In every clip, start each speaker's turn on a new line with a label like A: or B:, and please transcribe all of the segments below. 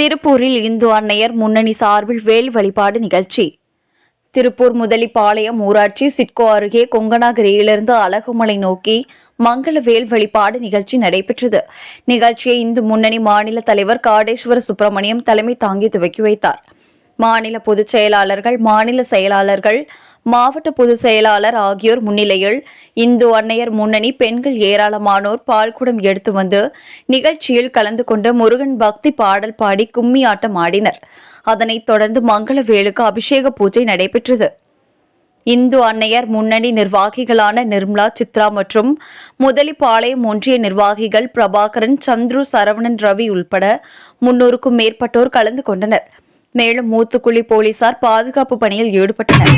A: திருப்பூரில் இந்து அன்னையர் முன்னணி சார்பில் வேல் வழிபாடு நிகழ்ச்சி. திருப்பூர் முதலிப்பாளையம் ஊராட்சி சிட்கோ அருகே கொங்கனாகிரியிலிருந்து அழகுமலை நோக்கி மங்கள வேல் வழிபாடு நிகழ்ச்சி நடைபெற்றது. நிகழ்ச்சியை இந்து முன்னணி மாநில தலைவர் காடேஸ்வர சுப்பிரமணியம் தலைமை தாங்கி துவக்கி வைத்தார். மாநில பொதுச் செயலாளர்கள் மாநில செயலாளர்கள் மாவட்ட பொதுச் செயலாளர் ஆகியோர் முன்னிலையில் இந்து அன்னையர் முன்னணி பெண்கள் ஏராளமானோர் பால்குடம் எடுத்து வந்து நிகழ்ச்சியில் கலந்து கொண்டு முருகன் பக்தி பாடல் பாடி கும்மி ஆட்டம் ஆடினர். அதனைத் தொடர்ந்து மங்களவேலுக்கு அபிஷேக பூஜை நடைபெற்றது. இந்து அன்னையர் முன்னணி நிர்வாகிகளான நிர்மலா சித்ரா மற்றும் முதலிப்பாளையம் ஒன்றிய நிர்வாகிகள் பிரபாகரன் சந்துரு சரவணன் ரவி உள்பட முன்னூறுக்கும் மேற்பட்டோர் கலந்து கொண்டனர். மேலும் மூத்துக்குழி போலீசார் பாதுகாப்பு பணியில் ஈடுபட்டனர்.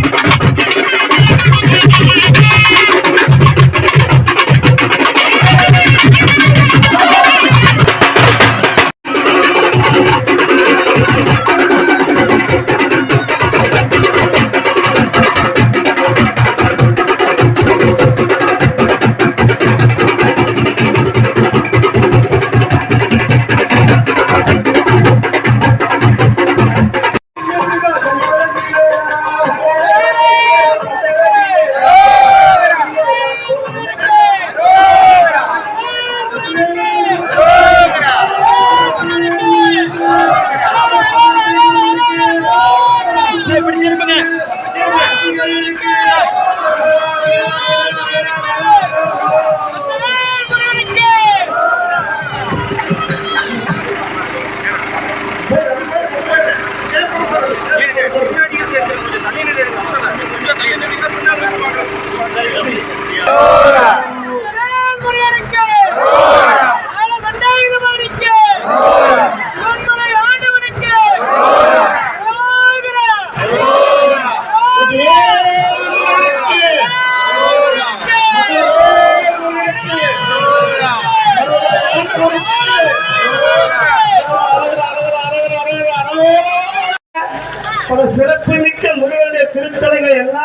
B: தண்ணீர்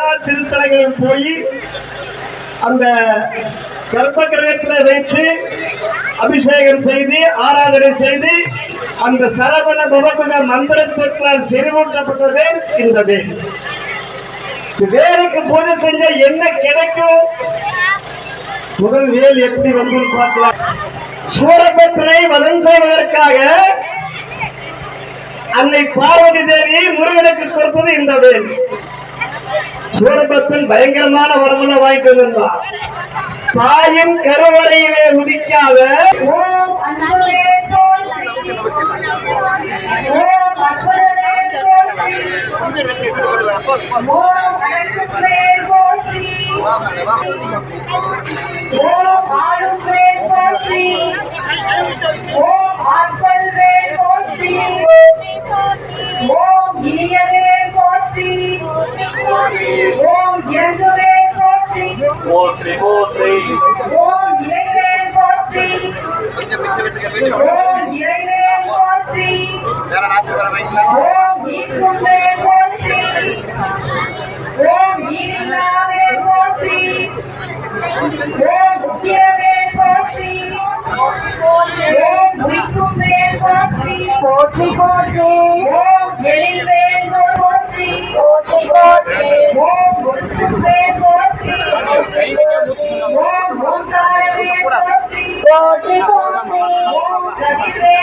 B: எல்லா திருத்தலங்களும் போய் அந்த கர்ப்ப கிரகத்தில் வைத்து அபிஷேகம் செய்து ஆராதனை செய்து அந்த சரவண பவகுண மந்திரத்திற்கால் செறிவூட்டப்பட்டது இந்த வேல். இந்த வேலுக்கு பூஜை செஞ்ச என்ன கிடைக்கும்? முதல் வேல் எப்படி வந்து பார்க்கலாம். சூரபத்திரை வதம் செய்வதற்காக அன்னை பார்வதி தேவியை முருகனுக்கு கொடுப்பது இந்த வேல். சூரபத்தில் பயங்கரமான வரமுல வாங்கிட்டு வந்திருந்தான் தாயின் கருவறையிலே உதிக்காத
C: ஓ ஓம் இறங்குவே போற்றி
B: போற்றி போற்றி
C: ஓம் இறைவே போற்றி. ஓம் இறைவே போற்றி. ஓம் ஈக்குமே போற்றி ஓம் ஈரில்லாவே போற்றி ஓம் உக்கிரவே போற்றி ஓம் உய்க்குமே போற்றி போற்றி போற்றி ஓம் எழில்வே போற்றி போற்றி போற்றி ஓம் உருக்குமே போற்றி ஓம் ஓங்காரவே போற்றி போற்றி போற்றி ஓம் கதிரவே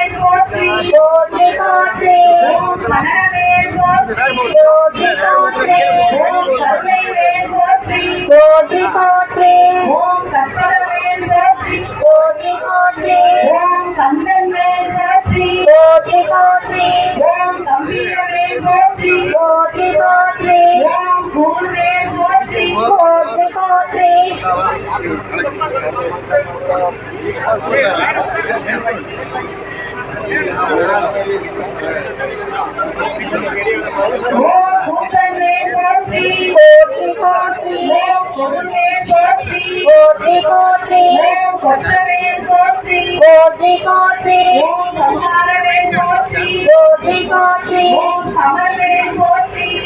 C: போற்றி போற்றி போற்றி ஓம் கனவே போற்றி போற்றி போற்றி ஓம் கருணைவே போற்றி போற்றி போற்றி ஓம் கற்பகவே போற்றி போற்றி போற்றி ஓம் கந்தன்வே போற்றி போற்றி போற்றி ஓம் கம்பீரவே போற்றி போற்றி போற்றி ஓம் பூர்வே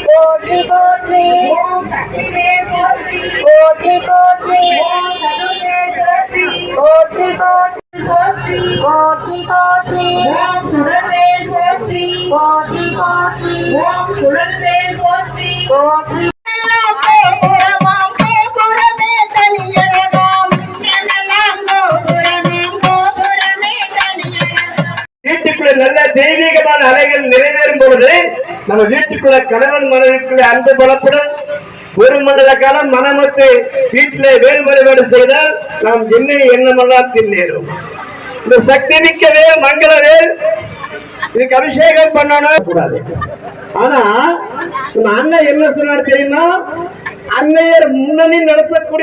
C: போற்றி போற்றி
B: நிறைவேறும் பொழுது நம்ம வீட்டுக்குள்ள கணவன் மனைவிக்குள்ள அன்பு பலப்புடன் ஒரு மண்டல காலம் மனமத்து வீட்டிலே வேல் வழிபாடு செய்தால் நாம் என்ன எண்ணமெல்லாம் தின்னேறும். இந்த சக்தி மிக்க வேல் மங்கள வேல் இதுக்கு அபிஷேகம் பண்ணணும். கூடாது. ஆனா நம்ம அண்ணன் என்ன சொன்னார் தெரியுமா? அன்னையர் முன்னணி நடத்தக்கூடிய